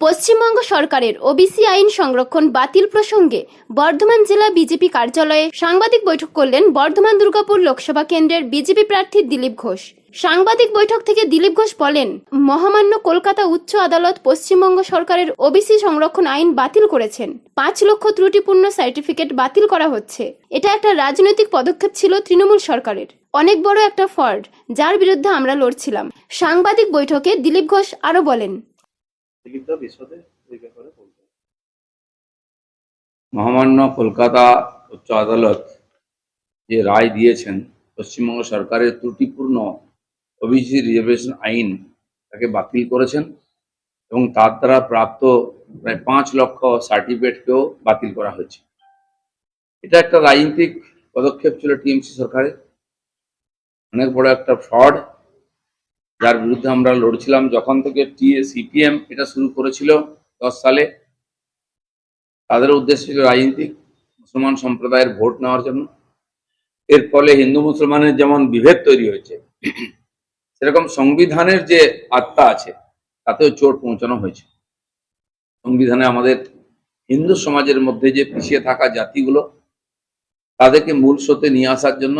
পশ্চিমবঙ্গ সরকারের ওবিসি আইন সংরক্ষণ বাতিল প্রসঙ্গে বর্ধমান জেলা বিজেপি কার্যালয়ে সাংবাদিক বৈঠক করলেন বর্ধমান দুর্গাপুর লোকসভা কেন্দ্রের বিজেপি প্রার্থী দিলীপ ঘোষ। সাংবাদিক বৈঠক থেকে দিলীপ ঘোষ বলেন, মহামান্য কলকাতা উচ্চ আদালত পশ্চিমবঙ্গ সরকারের ওবিসি সংরক্ষণ আইন বাতিল করেছেন। পাঁচ লক্ষ ত্রুটিপূর্ণ সার্টিফিকেট বাতিল করা হচ্ছে। এটা একটা রাজনৈতিক পদক্ষেপ ছিল তৃণমূল সরকারের। অনেক বড় একটা ফল্ট যার বিরুদ্ধে আমরা লড়ছিলাম। সাংবাদিক বৈঠকে দিলীপ ঘোষ আরও বলেন বিশদে এই ব্যাপারে মহামান্য কলকাতা উচ্চ আদালত যে রায় দিয়েছেন, পশ্চিমবঙ্গ সরকারের ত্রুটিপূর্ণ ওবিসি রিজার্ভেশন আইন তাকে বাতিল করেছেন এবং তার দ্বারা প্রাপ্ত প্রায় পাঁচ লক্ষ সার্টিফিকেটকেও বাতিল করা হয়েছে। এটা একটা রাজনৈতিক পদক্ষেপ ছিল টিএমসি সরকারের। অনেক বড় একটা ফ্রড যার বিরুদ্ধে আমরা লড়ছিলাম। যখন থেকে টি সিপিএম এটা শুরু করেছিল দশ সালে, তাদের উদ্দেশ্য ছিল রাজনীতিক মুসলমান সম্প্রদায়ের ভোট নেওয়ার জন্য। এর ফলে হিন্দু মুসলমানের যেমন বিভেদ তৈরি হয়েছে, সেরকম সংবিধানের যে আত্মা আছে, তাতেও চোট পৌঁছানো হয়েছে। সংবিধানে আমাদের হিন্দু সমাজের মধ্যে যে পিছিয়ে থাকা জাতিগুলো, তাদেরকে মূল স্রোতে নিয়ে আসার জন্য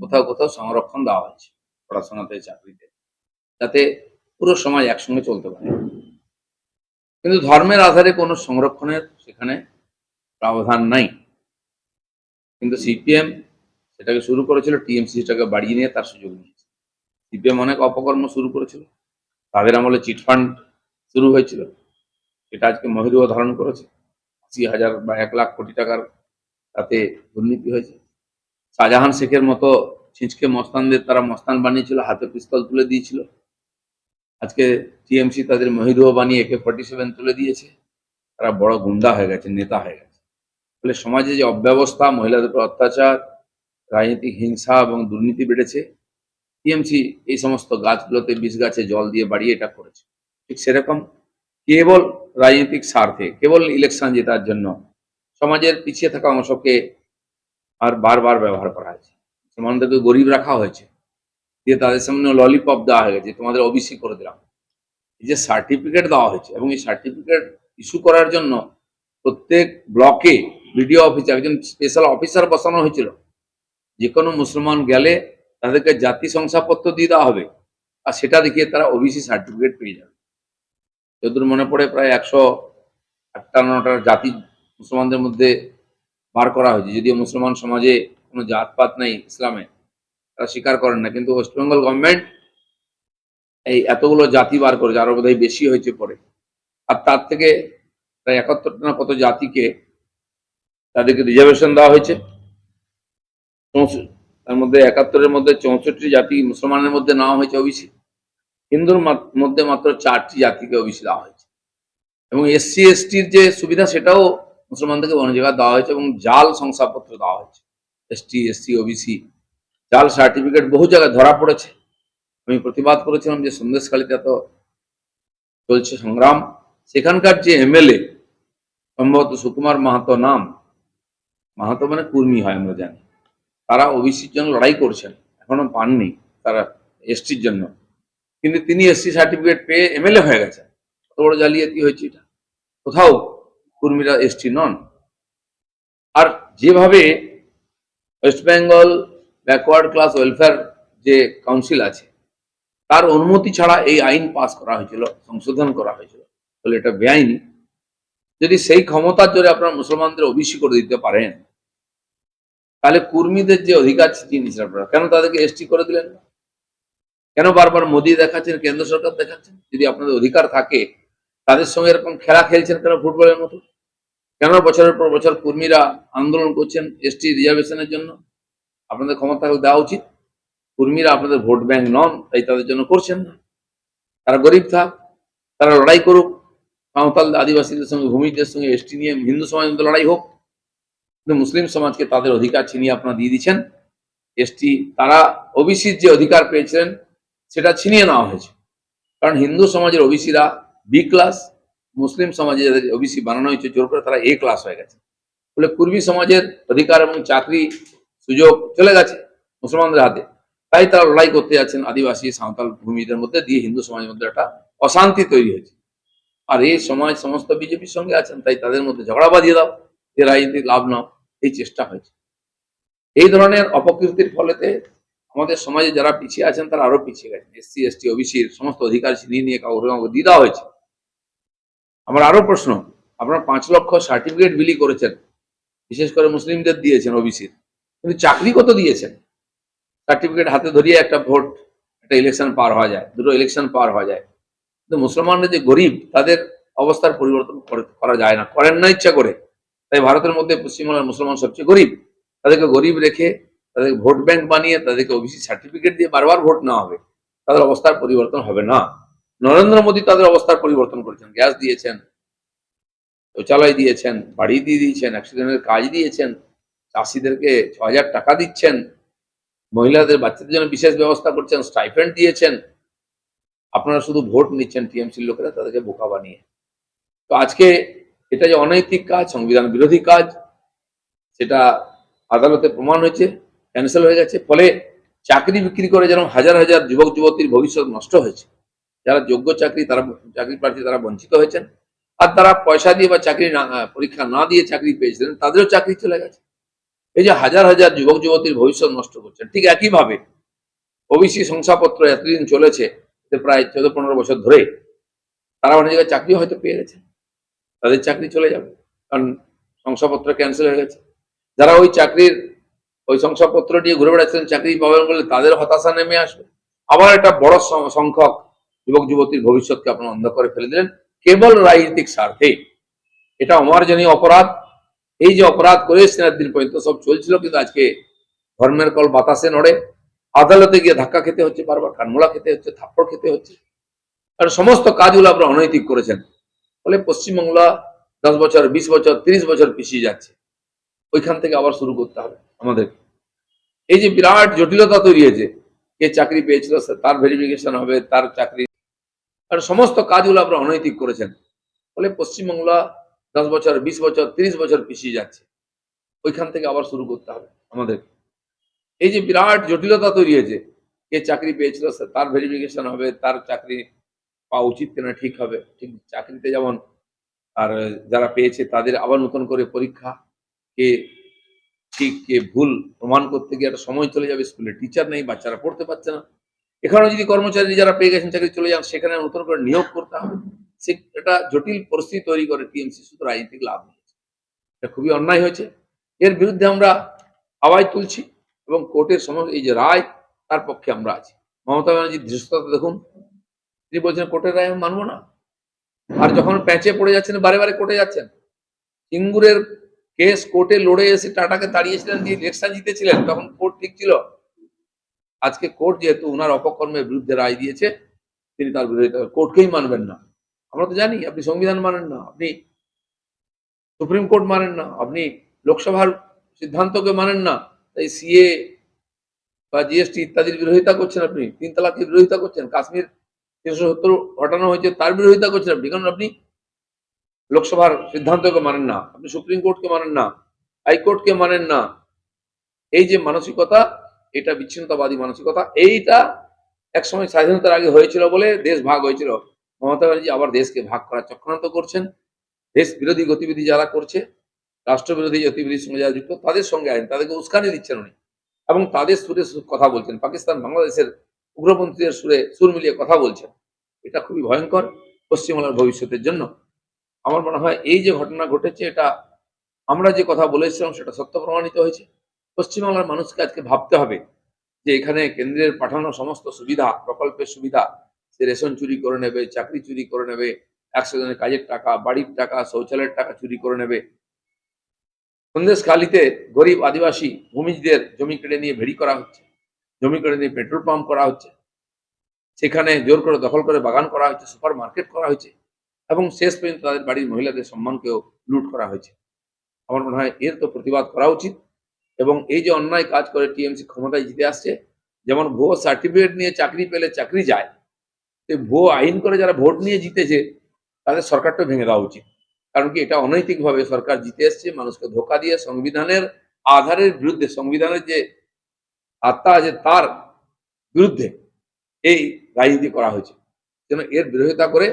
কোথাও কোথাও সংরক্ষণ দেওয়া হয়েছে, পড়াশোনাতে, চাকরিতে। যাতে পুরো সমাজ একসঙ্গে চলতে পারে। কিন্তু ধর্মের আধারে কোনো সংরক্ষণের সেখানে প্রাবধান নাই। কিন্তু সিপিএম সেটাকে শুরু করেছিল, টিএমসি সেটাকে বাড়িয়ে নিয়ে তার সুযোগ নিয়েছে। সিপিএম অনেক অপকর্ম শুরু করেছিল। তাদের আমলে চিটফান্ড শুরু হয়েছিল। সেটা আজকে মহিরুও ধারণ করেছে। আশি হাজার বা এক লাখ কোটি টাকার তাতে দুর্নীতি হয়েছে। শাহজাহান শেখের মতো ছিঁচকে মস্তানদের তারা মস্তান বানিয়েছিল, হাতে পিস্তল তুলে দিয়েছিল। আজকে টিএমসি তাদের মহিরুহ বানিয়ে একে ফর্টি সেভেন তুলে দিয়েছে। তারা বড় গুন্ডা হয়ে গেছে, নেতা হয়ে গেছে। ফলে সমাজে যে অব্যবস্থা, মহিলাদের উপর অত্যাচার, রাজনৈতিক হিংসা এবং দুর্নীতি বেড়েছে, টিএমসি এই সমস্ত গাছগুলোতে বিষ গাছে জল দিয়ে বাড়িয়ে এটা করেছে। ঠিক সেরকম কেবল রাজনৈতিক স্বার্থে, কেবল ইলেকশন জেতার জন্য সমাজের পিছিয়ে থাকা অংশকে আর বারবার ব্যবহার করা হয়েছে। মুসলমানদেরকে গরিব রাখা হয়েছে। দিয়ে তাদের সামনে ললিপপ দেওয়া হয়ে গেছে তোমাদের ওবিসি করে দিলাম। এই যে সার্টিফিকেট দেওয়া হয়েছে এবং এই সার্টিফিকেট ইস্যু করার জন্য প্রত্যেক ব্লকে বিডিও অফিসে একজন স্পেশাল অফিসার বসানো হয়েছিল। যে কোনো মুসলমান গেলে তাদেরকে জাতি শংসাপত্র দিয়ে দেওয়া হবে আর সেটা দেখিয়ে তারা ওবিসি সার্টিফিকেট পেয়ে যাবে। যতদূর মনে পড়ে প্রায় একশো আটান্নটার জাতি মুসলমানদের মধ্যে বার করা হয়েছে। যদিও মুসলমান সমাজে কোনো জাতপাত নেই ইসলামে। তারা স্বীকার করেন না। কিন্তু ওয়েস্ট বেঙ্গল গভর্নমেন্ট এই এতগুলো জাতি বার করেছে, আরও বোধহয় বেশি হয়েছে পরে। আর তার থেকে প্রায় একাত্তরটা না কত জাতিকে তাদেরকে রিজার্ভেশন দেওয়া হয়েছে। তার মধ্যে একাত্তরের মধ্যে চৌষট্টি জাতি মুসলমানের মধ্যে নেওয়া হয়েছে ওবিসি হিন্দুর মধ্যে মাত্র চারটি জাতিকে ওবিসি দেওয়া হয়েছে। এবং এসসি, এসটির যে সুবিধা, সেটাও মুসলমানদেরকে অনেক জায়গায় দেওয়া হয়েছে এবং জাল শংসাপত্র দেওয়া হয়েছে। এসটি, এসসি, ওবিসি জাল সার্টিফিকেট বহু জায়গায় ধরা পড়েছে। আমি প্রতিবাদ করেছিলাম যে সন্দেশখালীতে এত চলছে সংগ্রাম। সেখানকার যে এমএলএ, সম্ভবত সুকুমার মাহাতো নাম, মাহাতো মানে কুর্মি হয় আমরা জানি। তারা ওবিসির জন্য লড়াই করছেন, এখনও পাননি তারা এসটির জন্য। কিন্তু তিনি এসসি সার্টিফিকেট পেয়ে এমএলএ হয়ে গেছেন। কত বড় জালিয়াতি হয়েছে এটা। কোথাও কুর্মীরা এসটি নন। আর যেভাবে West Bengal backward class welfare যে কাউন্সিল আছে, তার অনুমতি ছাড়া এই আইন পাস করা হয়েছিল, সংশোধন করা হয়েছিল। বলে এটা বেআইনি। যদি সেই ক্ষমতার জোরে আপনারা মুসলমানদের ওবিসি করে দিতে পারেন, তাহলে কুর্মীদের যে অধিকার জিনিস আপনারা, কেন তাদেরকে এসটি করে দিলেন? না কেন বারবার মোদি দেখাচ্ছেন, কেন্দ্র সরকার দেখাচ্ছেন? যদি আপনাদের অধিকার থাকে, তাদের সঙ্গে এরকম খেলা খেলছেন কেন ফুটবলের মতো? কেন বছরের পর বছর কর্মীরা আন্দোলন করছেন এসটি রিজার্ভেশনের জন্য? আপনাদের ক্ষমতা দেওয়া উচিত। কর্মীরা আপনাদের ভোট ব্যাংক নন, তাই তাদের জন্য করছেন না। তারা গরিব থাক, তারা লড়াই করুক। সাঁওতাল আদিবাসীদের সঙ্গে, ভূমিদের সঙ্গে, এসটি নিয়ে, হিন্দু সমাজ মধ্যে লড়াই হোক। কিন্তু মুসলিম সমাজকে তাদের অধিকার ছিনিয়ে আপনারা দিয়ে দিচ্ছেন। এসটি, তারা ওবিসির যে অধিকার পেয়েছিলেন, সেটা ছিনিয়ে নেওয়া হয়েছে। কারণ হিন্দু সমাজের ওবিসিরা বি ক্লাস, মুসলিম সমাজে যাদের ওবিসি বানানো হয়েছে, জোর করে তারা এ ক্লাস হয়ে গেছে। ফলে কুর্মী সমাজের অধিকার এবং চাকরি সুযোগ চলে গেছে মুসলমানদের হাতে। তাই তারা লড়াই করতে যাচ্ছেন আদিবাসী সাঁওতাল ভূমিদের মধ্যে দিয়ে হিন্দু সমাজের মধ্যে একটা অশান্তি তৈরি হয়েছে। আর এই সমাজ সমস্ত বিজেপির সঙ্গে আছেন, তাই তাদের মধ্যে ঝগড়া বাঁধিয়ে দাও যে রাজনীতির লাভ নাও, এই চেষ্টা হয়েছে। এই ধরনের অপকৃতির ফলেতে আমাদের সমাজে যারা পিছিয়ে আছেন, তারা আরও পিছিয়ে গেছেন। এসসি, এসটি ওবিসির সমস্ত অধিকার ছিনিয়ে নিয়ে কাউকে কাউকে দিয়ে দেওয়া হয়েছে। আমার আরও প্রশ্ন, আপনারা পাঁচ লক্ষ সার্টিফিকেট বিলি করেছেন, বিশেষ করে মুসলিমদের দিয়েছেন ওবিসির। কিন্তু চাকরি কত দিয়েছেন? সার্টিফিকেট হাতে ধরিয়ে একটা ভোট, একটা ইলেকশন পার হওয়া যায়, দুটো ইলেকশন পার হওয়া যায়। কিন্তু মুসলমানরা যে গরিব, তাদের অবস্থার পরিবর্তন করা যায় না, করেন না ইচ্ছা করে। তাই ভারতের মধ্যে পশ্চিমবাংলার মুসলমান সবচেয়ে গরিব, তাদেরকে গরিব রেখে, তাদেরকে ভোট ব্যাংক বানিয়ে, তাদেরকে ওবিসি সার্টিফিকেট দিয়ে বারবার ভোট নেওয়া হবে, তাদের অবস্থার পরিবর্তন হবে না। নরেন্দ্র মোদী তাদের অবস্থার পরিবর্তন করেছেন, গ্যাস দিয়েছেন, শৌচালয় দিয়েছেন, বাড়ি দিয়ে দিয়েছেন দিনের কাজ দিয়েছেন চাষিদেরকে ছ হাজার টাকা দিচ্ছেন, মহিলাদের বাচ্চাদের জন্য বিশেষ ব্যবস্থা করছেন স্টাইফেন্ড দিয়েছেন। আপনারা শুধু ভোট নিচ্ছেন টিএমসির লোকেরা, তাদেরকে বোকা বানিয়ে। তো আজকে এটা যে অনৈতিক কাজ, সংবিধান বিরোধী কাজ, সেটা আদালতে প্রমাণ হয়েছে ক্যান্সেল হয়ে গেছে, ফলে চাকরি বিক্রি করে যেরকম হাজার হাজার যুবক যুবতীর ভবিষ্যৎ নষ্ট হয়েছে। যারা যোগ্য চাকরি, তারা চাকরি প্রার্থী, তারা বঞ্চিত হয়েছেন। আর তারা পয়সা দিয়ে বা চাকরি পরীক্ষা না দিয়ে চাকরি পেয়েছিলেন, তাদেরও চাকরি চলে গেছে। এই যে হাজার হাজার যুবক যুবতীর ভবিষ্যৎ নষ্ট করছেন ঠিক একইভাবে ওবিসি শংসাপত্র এতদিন চলেছে প্রায় চোদ্দ পনেরো বছর ধরে তারা অনেক জায়গায় চাকরি হয়তো পেয়ে গেছে, তাদের চাকরি চলে যাবে, কারণ শংসাপত্র ক্যান্সেল হয়ে গেছে। যারা ওই চাকরির, ওই শংসাপত্র দিয়ে ঘুরে বেড়াচ্ছেন, চাকরি পাবেন বলে তাদের হতাশা নেমে আসবে। আবার একটা বড় সংখ্যক যুবক যুবতীর ভবিষ্যৎকে আপনারা অন্ধকারে ফেলে দিলেন, কেবল রাজনৈতিক স্বার্থে এটা অমার্জনীয় অপরাধ এই যে অপরাধ করে এসছেন একদিন পর্যন্ত সব চলছিল, কিন্তু আজকে ধর্মের কল বাতাসে নড়ে। আদালতে গিয়ে ধাক্কা খেতে হচ্ছে বারবার কানমোলা খেতে হচ্ছে, থাপ্পড় খেতে হচ্ছে। কারণ সমস্ত কাজগুলো আপনারা অনৈতিক করেছেন। ফলে পশ্চিমবাংলা দশ বছর, বিশ বছর, তিরিশ বছর পিছিয়ে যাচ্ছে। ওইখান থেকে আবার শুরু করতে হবে আমাদের। এই যে বিরাট জটিলতা তৈরি হয়েছে, কে চাকরি পেয়েছিল তার ভেরিফিকেশন হবে, তার চাকরি। কারণ সমস্ত কাজগুলো আপনারা অনৈতিক করেছেন। ফলে পশ্চিমবাংলা দশ বছর, বিশ বছর, তিরিশ বছর পিছিয়ে যাচ্ছে। ওইখান থেকে আবার শুরু করতে হবে আমাদের। এই যে বিরাট জটিলতা তৈরি হয়েছে, কে চাকরি পেয়েছিল তার ভেরিফিকেশন হবে, তার চাকরি পাওয়া উচিত কিনা ঠিক হবে। ঠিক, চাকরিতে যেমন আর যারা পেয়েছে তাদের আবার নতুন করে পরীক্ষা, কে ঠিক কে ভুল প্রমাণ করতে গিয়ে একটা সময় চলে যাবে, স্কুলে টিচার নেই, বাচ্চারা পড়তে পারছে না। এখানেও যদি কর্মচারী যারা পেয়ে গেছেন চাকরি চলে যান, সেখানে নতুন করে নিয়োগ করতে হবে। সে একটা জটিল পরিস্থিতি তৈরি করে টিএমসি শুধু রাজনীতিক লাভ নিয়েছে এটা খুবই অন্যায় হয়েছে। এর বিরুদ্ধে আমরা আওয়াজ তুলছি এবং কোর্টের সমস্ত এই যে রায়, তার পক্ষে আমরা আছি। মমতা ব্যানার্জির ধৃষ্টতা দেখুন, তিনি বলছেন, কোর্টের রায় আমি মানবো না। আর যখন প্যাঁচে পড়ে যাচ্ছেন, বারে বারে কোর্টে যাচ্ছেন ইঙ্গুরের কেস কোর্টে লড়ে এসে টাটাকে তাড়িয়েছিলেন, দিয়ে ইলেকশন জিতেছিলেন, তখন কোর্ট ঠিক ছিল। আজকে কোর্ট যেহেতু ওনার অপকর্মের বিরুদ্ধে রায় দিয়েছে, তিনি তার বিরোধিতা কোর্টকেই মানবেন না। আমরা তো জানি আপনি সংবিধান মানেন না, আপনি সুপ্রিম কোর্ট মানেন না, আপনি লোকসভার সিদ্ধান্তকে মানেন না, তাই সিএ বা জিএসটি ইত্যাদির বিরোধিতা করছেন আপনি, তিন তালাকের বিরোধিতা করছেন, কাশ্মীর তিনশো সত্তর ঘটানো হয়েছে তার বিরোধিতা করছেন আপনি, কারণ আপনি লোকসভার সিদ্ধান্তকে মানেন না, আপনি সুপ্রিম কোর্টকে মানেন না, হাইকোর্টকে মানেন না। এই যে মানসিকতা, এটা বিচ্ছিন্নতাবাদী মানসিকতা, এইটা একসময় স্বাধীনতার আগে হয়েছিল বলে দেশ ভাগ হয়েছিল। মমতা ব্যানার্জি আবার দেশকে ভাগ করার চক্রান্ত করছেন। দেশ বিরোধী গতিবিধি যারা করছে, রাষ্ট্রবিরোধী গতিবিধির সঙ্গে যারা যুক্ত, তাদের সঙ্গে আছেন তাদেরকে উস্কানি দিচ্ছেন উনি। এবং তাদের সুরে কথা বলছেন। পাকিস্তান, বাংলাদেশের উগ্রপন্থীদের সুরে সুর মিলিয়ে কথা বলছেন। এটা খুবই ভয়ঙ্কর পশ্চিমবাংলার ভবিষ্যতের জন্য। আমার মনে হয় এই যে ঘটনা ঘটেছে, এটা আমরা যে কথা বলেছিলাম সেটা সত্য প্রমাণিত হয়েছে। পশ্চিমবাংলার মানুষকে আজকে ভাবতে হবে যে এখানে কেন্দ্রের পাঠানো সমস্ত সুবিধা, প্রকল্পের সুবিধা সে রেশন চুরি করে নেবে, চাকরি চুরি করে নেবে, একশো জনের কাজের টাকা, বাড়ির টাকা, শৌচালয়ের টাকা চুরি করে নেবে। সন্দেশখালিতে গরিব আদিবাসী ভূমিজদের জমি কেড়ে নিয়ে ভেড়ি করা হচ্ছে, জমি কেড়ে নিয়ে পেট্রোল পাম্প করা হচ্ছে। সেখানে জোর করে দখল করে বাগান করা হচ্ছে সুপার মার্কেট করা হয়েছে এবং শেষ পর্যন্ত তাদের বাড়ির মহিলাদের সম্মানকেও লুট করা হয়েছে। আমার মনে হয় এর তো প্রতিবাদ করা উচিত এবং এই যে অন্যায় কাজ করে টিএমসি ক্ষমতায় জিতে আসছে, যেমন ভুয়ো সার্টিফিকেট নিয়ে চাকরি পেলে চাকরি যায় ভুয়ো আইন করে যারা ভোট নিয়ে জিতেছে, তাদের সরকারটা ভেঙে দেওয়া উচিত। কারণ কি এটা অনৈতিকভাবে সরকার জিতে এসছে, মানুষকে ধোকা দিয়ে সংবিধানের আধারের বিরুদ্ধে, সংবিধানের যে আত্মা আছে তার বিরুদ্ধে এই রাজনীতি করা হয়েছে। যেন এর বিরোধিতা করে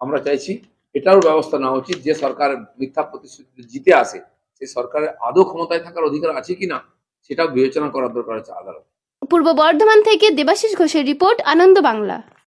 আমরা চাইছি এটারও ব্যবস্থা নেওয়া উচিত, যে সরকার মিথ্যা প্রতিশ্রুতি জিতে আসে সেই সরকারের আদৌ ক্ষমতায় থাকার অধিকার আছে কিনা, সেটাও বিবেচনা করার দরকার আছে আদালত। পূর্ব বর্ধমান থেকে দেবাশিস ঘোষের রিপোর্ট, আনন্দ বাংলা।